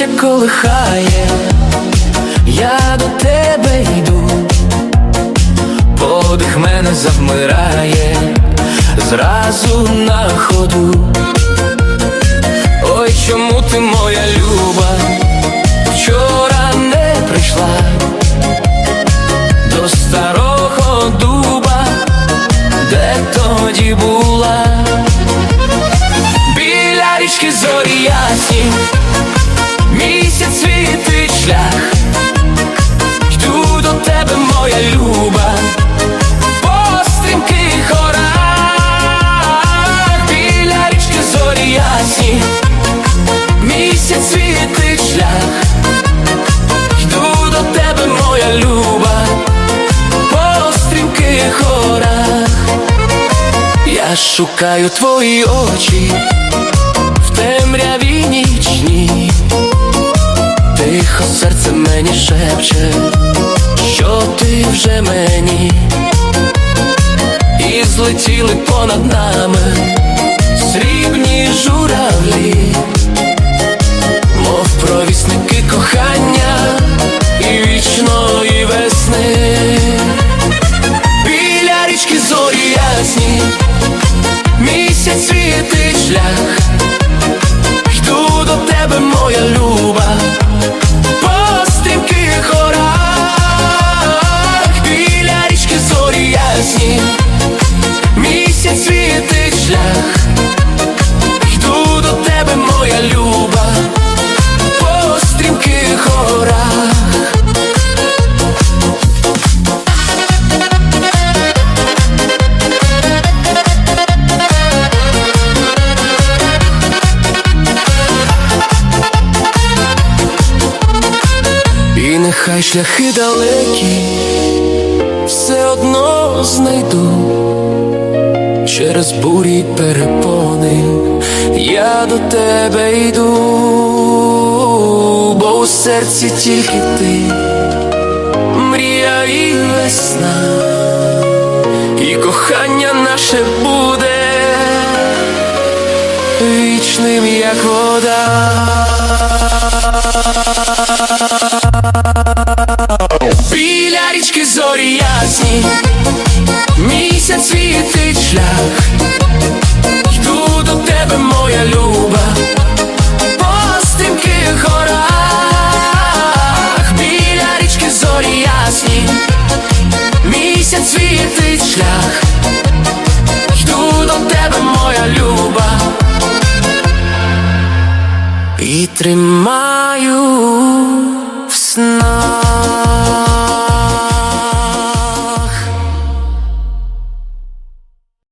Листя колихає, я до тебе йду, подих мене завмирає, зразу на ходу. Ой, чому ти моя люба, вчора не прийшла? До старого дуба, де тоді була, біля річки зорі ясні, шукаю твої очі в темряві нічні, тихо серце мені шепче, що ти вже мені, і злетіли понад нами срібні журавлі, шлях, йду до тебе, моя люба, І нехай шляхи далекі, все одно знайду. Через бурі перепони, я до тебе йду, бо у серці тільки ти, мрія і весна, і кохання наше вічним, як вода. Біля річки зорі ясні, тримаю